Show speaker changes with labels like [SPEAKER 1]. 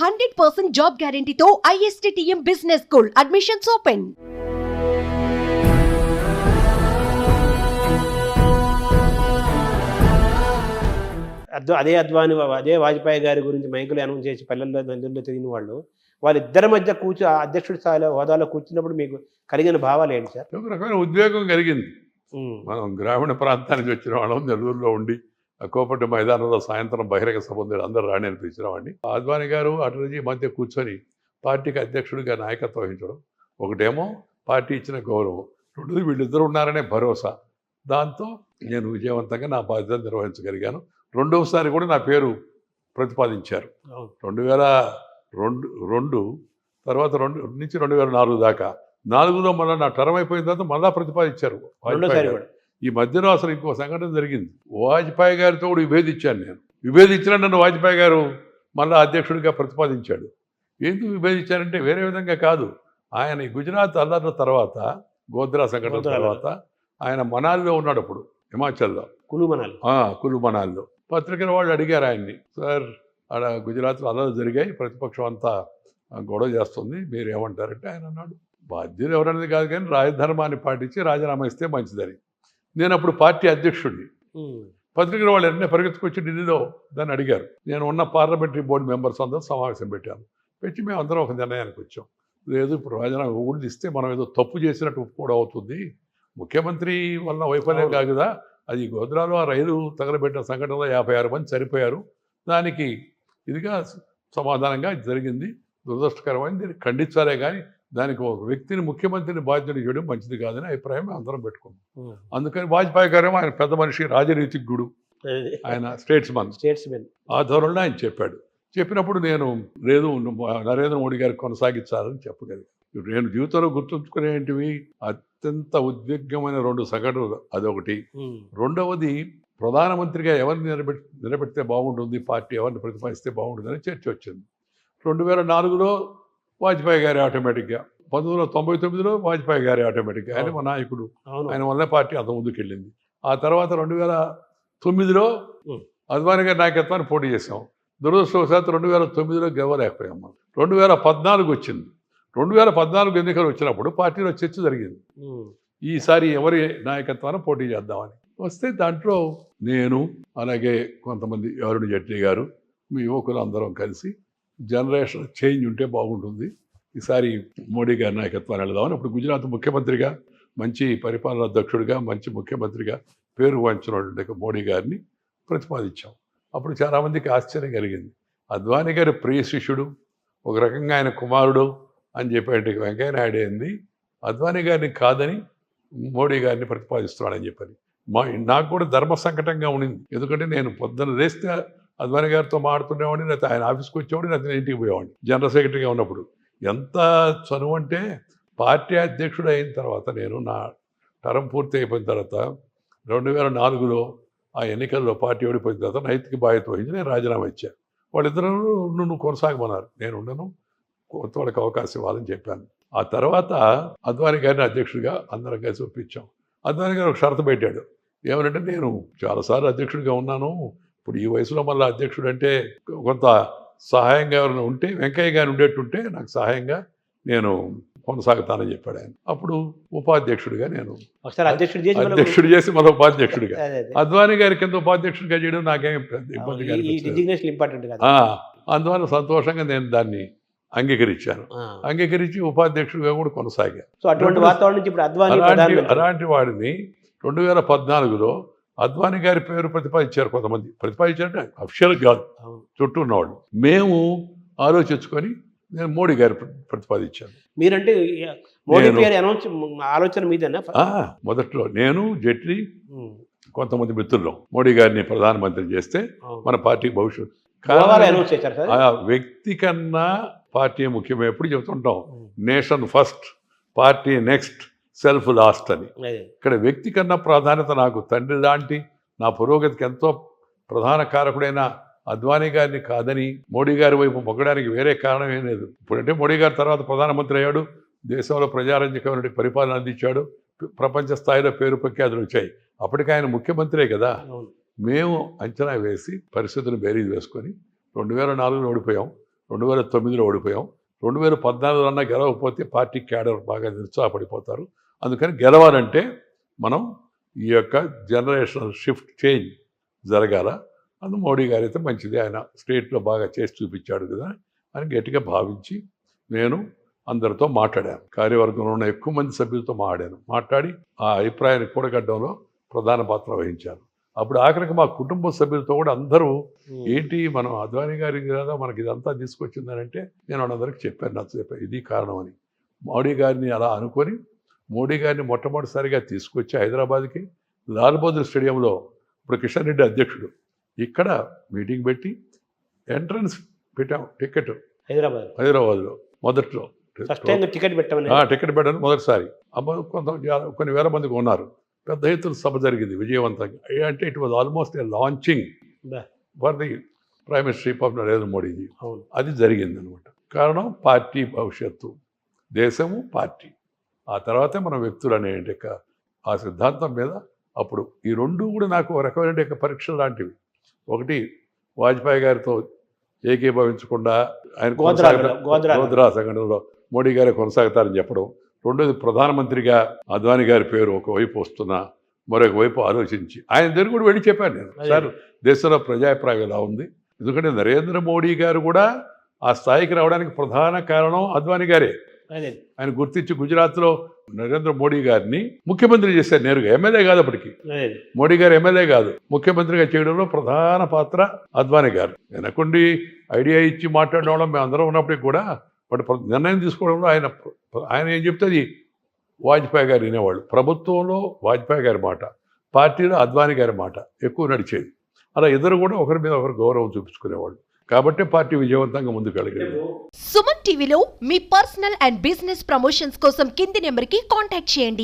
[SPEAKER 1] Hundred percent job గ్యారంటీతో ISTTM business school. Admissions open
[SPEAKER 2] అద్వ అదే అద్వాని అదే వాజ్పేయి గారి గురించి మైకులు అనౌన్స్ చేసి పల్లెల్లో దందుల్లో తిరిగిన వాళ్ళు వాళ్ళిద్దరి మధ్య కూర్చో ఆ అధ్యక్షుడి స్థాయిలో హోదాలో కూర్చున్నప్పుడు మీకు కలిగిన భావాలు ఏంటి సార్?
[SPEAKER 3] ఒక రకమైన ఉద్వేగం కలిగింది. మనం గ్రామీణ ప్రాంతానికి వచ్చిన వాళ్ళం నెల్లూరులో ఉండి కోపటి మైదానంలో సాయంత్రం బహిరంగ సభ ఉంది. అందరూ రాణి అనిపించినవాడిని ఆద్వాని గారు అటలజీ మధ్య కూర్చొని పార్టీకి అధ్యక్షుడిగా నాయకత్వం వహించడం ఒకటేమో పార్టీ ఇచ్చిన గౌరవం. రెండోది వీళ్ళిద్దరు ఉన్నారనే భరోసా. దాంతో నేను విజయవంతంగా నా బాధ్యత నిర్వహించగలిగాను. రెండవసారి కూడా నా పేరు ప్రతిపాదించారు. రెండు వేల రెండు రెండు తర్వాత రెండు నుంచి రెండు వేల నాలుగు దాకా. నాలుగులో మళ్ళీ నా టర్మ్ అయిపోయిన తర్వాత మళ్ళా ప్రతిపాదించారు. ఈ మధ్యలో అసలు ఇంకో సంఘటన జరిగింది. వాజ్పేయి గారితో కూడా విభేదించాను నేను. విభేదించిన నన్ను వాజ్పేయి గారు మళ్ళా అధ్యక్షుడిగా ప్రతిపాదించాడు. ఎందుకు విభేదించారంటే వేరే విధంగా కాదు. ఆయన ఈ గుజరాత్ అల్లర్ల తర్వాత గోద్రా సంఘటన తర్వాత ఆయన మనాలిలో ఉన్నాడు అప్పుడు హిమాచల్లో.
[SPEAKER 2] కులు మనాలి.
[SPEAKER 3] కులు మనాల్లో. పత్రికల వాళ్ళు అడిగారు ఆయన్ని సార్ ఆడ గుజరాత్లో అల్లలు జరిగాయి ప్రతిపక్షం అంతా గొడవ చేస్తుంది మీరు ఏమంటారంటే ఆయన అన్నాడు బాధ్యులు ఎవరనేది కాదు కానీ రాజధర్మాన్ని పాటించి రాజీనామా ఇస్తే మంచిదని. నేను అప్పుడు పార్టీ అధ్యక్షుడిని. పత్రికల వాళ్ళు వెంటనే పరిగెత్తుకొచ్చి ఢిల్లీలో దాన్ని అడిగారు. నేను ఉన్న పార్లమెంటరీ బోర్డు మెంబర్స్ అందరూ సమావేశం పెట్టాను పెట్టి మేము అందరం ఒక నిర్ణయానికి వచ్చాం. లేదు ఇప్పుడు రాజీనామా ఊడి ఇస్తే మనం ఏదో తప్పు చేసినట్టు కూడా అవుతుంది. ముఖ్యమంత్రి వల్ల వైఫల్యం. కాదు కదా అది గోద్రాలో ఆ రైలు తగలబెట్టిన సంఘటనలో యాభై ఆరు మంది చనిపోయారు. దానికి ఇదిగా సమాధానంగా జరిగింది. దురదృష్టకరమైంది. దీన్ని ఖండించాలే కానీ దానికి ఒక వ్యక్తిని ముఖ్యమంత్రిని బాధ్యత చేయడం మంచిది కాదని అభిప్రాయం అందరం పెట్టుకున్నాం. అందుకని వాజ్పేయి గారేమో ఆయన పెద్ద మనిషి రాజనీతిజ్ఞుడు. ఆయన స్టేట్స్ మన్
[SPEAKER 2] స్టేట్స్ మెన్
[SPEAKER 3] ఆ ధోరణిలో ఆయన చెప్పాడు. చెప్పినప్పుడు నేను లేదు నరేంద్ర మోడీ గారికి కొనసాగించాలని చెప్పగలిగాను నేను జీవితంలో గుర్తుంచుకునేటివి అత్యంత ఉద్విగ్నమైన రెండు సంఘటనలు. అదొకటి. రెండవది ప్రధానమంత్రిగా ఎవరిని నిలబెట్ నిలబెడితే బాగుంటుంది? పార్టీ ఎవరిని ప్రతిపాదిస్తే బాగుంటుందని చర్చ వచ్చింది. రెండు వేల నాలుగులో వాజ్పేయి గారి ఆటోమేటిక్గా. పంతొమ్మిది వందల తొంభై తొమ్మిదిలో వాజ్పేయి గారి ఆటోమేటిక్గా. ఆయన మా నాయకుడు. ఆయన వల్లే పార్టీ అంత ముందుకెళ్ళింది. ఆ తర్వాత రెండు వేల తొమ్మిదిలో. అద్వానీ గారి నాయకత్వాన్ని పోటీ చేసాం దురదృష్టవశాత్తు రెండు వేల తొమ్మిదిలో గెలవలేకపోయాం మనం. రెండు వేల పద్నాలుగు వచ్చింది. రెండు వేల పద్నాలుగు ఎన్నికలు వచ్చినప్పుడు పార్టీలో చర్చ జరిగింది. ఈసారి ఎవరి నాయకత్వాన్ని పోటీ చేద్దామని. వస్తే దాంట్లో నేను అలాగే కొంతమంది అరుణ్ జైట్లీ గారు మీ యువకులు అందరం కలిసి జనరేషన్ చేంజ్ ఉంటే బాగుంటుంది. ఈసారి మోడీ గారి నాయకత్వాన్ని వెళదామని అప్పుడు గుజరాత్ ముఖ్యమంత్రిగా మంచి పరిపాలనా అధ్యక్షుడిగా మంచి ముఖ్యమంత్రిగా పేరు వంచినటువంటి మోడీ గారిని ప్రతిపాదించాం. అప్పుడు చాలామందికి ఆశ్చర్యం కలిగింది. అద్వానీ గారి ప్రియ శిష్యుడు ఒక రకంగా ఆయన కుమారుడు అని చెప్పేటి వెంకయ్యనాయుడు ఏంది? అద్వానీ గారిని కాదని మోడీ గారిని ప్రతిపాదిస్తున్నాడని చెప్పని. మా నాకు కూడా ధర్మ సంకటంగా ఉండింది. ఎందుకంటే నేను పొద్దున లేస్తే అద్వాని గారితో మాడుతుండేవాడిని లేకపోతే ఆయన ఆఫీస్కి వచ్చేవాడిని లేకపోతే ఇంటికి పోయేవాడిని. జనరల్ సెక్రటరీగా ఉన్నప్పుడు. ఎంత చనువు అంటే పార్టీ అధ్యక్షుడు అయిన తర్వాత నేను నా టర్మ్ పూర్తి అయిపోయిన తర్వాత రెండు వేల నాలుగులో ఆ ఎన్నికల్లో పార్టీ ఓడిపోయిన తర్వాత నైతిక బాధ్యత వహించి నేను రాజీనామా ఇచ్చాను వాళ్ళిద్దరూ నువ్వు కొనసాగమన్నారు. నేను ఉండను కొత్త వాళ్ళకి అవకాశం ఇవ్వాలని చెప్పాను. ఆ తర్వాత అద్వాని గారిని అధ్యక్షుడిగా అందరం కలిసి ఒప్పించాం. అద్వాని గారు ఒక షరతు పెట్టాడు. ఏమనంటే నేను చాలాసార్లు అధ్యక్షుడిగా ఉన్నాను ఇప్పుడు ఈ వయసులో మళ్ళీ అధ్యక్షుడు అంటే కొంత సహాయంగా ఎవరైనా ఉంటే వెంకయ్య గారు ఉండేట్టుంటే నాకు సహాయంగా నేను కొనసాగుతానని చెప్పాడు ఆయన అప్పుడు ఉపాధ్యక్షుడిగా నేను
[SPEAKER 2] అధ్యక్షుడు చేసి మళ్ళీ-
[SPEAKER 3] ఉపాధ్యక్షుడిగా
[SPEAKER 2] అదే, అదే.
[SPEAKER 3] అద్వానీ గారి కింద ఉపాధ్యక్షుడిగా చేయడం నాకేం అందువల్ల సంతోషంగా నేను దాన్ని అంగీకరించాను. అంగీకరించి ఉపాధ్యక్షుడిగా కూడా కొనసాగా
[SPEAKER 2] సో అటువంటి వాతావరణం నుంచి ఇప్పుడు అద్వానీ
[SPEAKER 3] అలాంటి
[SPEAKER 2] ప్రధానమంత్రి.
[SPEAKER 3] అలాంటి వాడిని రెండు వేల పద్నాలుగులో అద్వానీ గారి పేరు ప్రతిపాదించారు కొంతమంది. ప్రతిపాదించారంటే అఫిషియల్ కాదు. చుట్టూ ఉన్నవాళ్ళు. మేము ఆలోచించుకొని నేను మోడీ గారి ప్ర- ప్రతిపాదించాను.
[SPEAKER 2] మీరంటే మోడీ అనౌన్స్ ఆలోచన మీదేనా?
[SPEAKER 3] మొదట్లో నేను జైట్లీ. కొంతమంది మిత్రులు. మోడీ గారిని ప్రధానమంత్రి చేస్తే. మన పార్టీ భవిష్యత్తు. వ్యక్తి కన్నా పార్టీ ముఖ్యం ఎప్పుడు చెబుతుంటాం. Nation first party next. Self last అని. ఇక్కడ వ్యక్తి కన్నా ప్రాధాన్యత నాకు తండ్రి లాంటి నా పురోగతికి ఎంతో ప్రధాన కారకుడైన అద్వానీ గారిని కాదని మోడీ గారి వైపు మొగ్గడానికి వేరే కారణం ఏం లేదు. ఇప్పుడంటే మోడీ గారి తర్వాత ప్రధానమంత్రి అయ్యాడు దేశంలో ప్రజారంజకమైన పరిపాలన అందించాడు ప్ర- ప్రపంచ స్థాయిలో పేరు ప్రఖ్యాతులు వచ్చాయి. అప్పటికి ఆయన ముఖ్యమంత్రే కదా. మేము అంచనా వేసి పరిస్థితులు బేరీజ్ వేసుకొని రెండు వేల నాలుగులో ఓడిపోయాం రెండు వేల తొమ్మిదిలో ఓడిపోయాం రెండు వేల పద్నాలుగులో అన్నా గెలవకపోతే పార్టీ క్యాడర్ బాగా నిరుత్సాహపడిపోతారు. అందుకని గెలవాలంటే మనం ఈ యొక్క జనరేషనల్ షిఫ్ట్ చేంజ్ జరగాల? అందు మోడీ గారు అయితే మంచిది. ఆయన స్టేట్లో బాగా చేసి చూపించాడు కదా? అని గట్టిగా భావించి నేను అందరితో మాట్లాడాను. కార్యవర్గంలో ఉన్న ఎక్కువ మంది సభ్యులతో మాట్లాడాను. మాట్లాడి ఆ అభిప్రాయాన్ని కూడగడ్డంలో ప్రధాన పాత్ర వహించాను. అప్పుడు ఆఖరికి మా కుటుంబ సభ్యులతో కూడా అందరూ ఏంటి మనం అద్వానీ గారి కదా మనకి ఇదంతా తీసుకొచ్చిందని అంటే నేను వాళ్ళందరికీ చెప్పాను. నచ్చ చెప్పాను ఇది కారణం అని మోడీ గారిని అలా అనుకొని మోడీ గారిని మొట్టమొదటిసారిగా తీసుకొచ్చి హైదరాబాద్కి లాల్ బహదూర్ స్టేడియంలో ఇప్పుడు కిషన్ రెడ్డి అధ్యక్షుడు. ఇక్కడ మీటింగ్ పెట్టి ఎంట్రన్స్ పెట్టాం టికెట్.
[SPEAKER 2] హైదరాబాద్.
[SPEAKER 3] హైదరాబాద్లో మొదట్లో.
[SPEAKER 2] టికెట్ పెట్టమని.
[SPEAKER 3] ఆ, టికెట్ పెట్టడం మొదటిసారి. అమ్మ కొంత కొన్ని వేల మందికి ఉన్నారు. పెద్ద ఎత్తున సభ జరిగింది విజయవంతంగా. అంటే it was almost a launching. For the prime minister of Narendra Modi ji. అది జరిగింది అనమాట కారణం పార్టీ భవిష్యత్తు. దేశము పార్టీ. ఆ తర్వాతే మన వ్యక్తులు అనే యొక్క ఆ సిద్ధాంతం మీద అప్పుడు ఈ రెండు కూడా నాకు ఒక రకమైన యొక్క పరీక్షలు లాంటివి. ఒకటి వాజ్పేయి గారితో ఏకీభవించకుండా ఆయన. గోద్రా సంఘటనలో మోడీ గారే కొనసాగుతారని చెప్పడం. రెండోది ప్రధానమంత్రిగా అద్వానీ గారి పేరు ఒకవైపు వస్తున్నా మరొక వైపు ఆలోచించి. ఆయన దగ్గర కూడా వెళ్ళి చెప్పాను నేను. సార్ దేశంలో ప్రజాభిప్రాయం ఎలా ఉంది? ఎందుకంటే నరేంద్ర మోడీ గారు కూడా ఆ స్థాయికి రావడానికి ప్రధాన కారణం అద్వానీ గారే. ఆయన గుర్తించి గుజరాత్లో నరేంద్ర మోడీ గారిని ముఖ్యమంత్రి చేశారు నేరుగా ఎమ్మెల్యే కాదు అప్పటికి. మోడీ గారు ఎమ్మెల్యే కాదు. ముఖ్యమంత్రిగా చేయడంలో ప్రధాన పాత్ర అద్వానీ గారు. వెనకుండి ఐడియా ఇచ్చి మాట్లాడడం మేము అందరం ఉన్నప్పటికీ కూడా ప్ర- నిర్ణయం తీసుకోవడంలో ఆయన ఆయన ఏం చెప్తే అది వాజ్పేయి గారు వినేవాళ్ళు. ప్రభుత్వంలో వాజ్పేయి గారి మాట పార్టీలో అద్వానీ గారి మాట ఎక్కువ నడిచేది. అలా ఇద్దరు కూడా ఒకరి మీద ఒకరు గౌరవం చూపించుకునేవాళ్ళు. కాబట్టి పార్టీ విజయవంతంగా ముందుకు వెళ్ళగలిగింది.
[SPEAKER 1] సుమన్ టీవీలో మీ పర్సనల్ అండ్ బిజినెస్ ప్రమోషన్స్ కోసం కింది నెంబర్కి కాంటాక్ట్ చేయండి.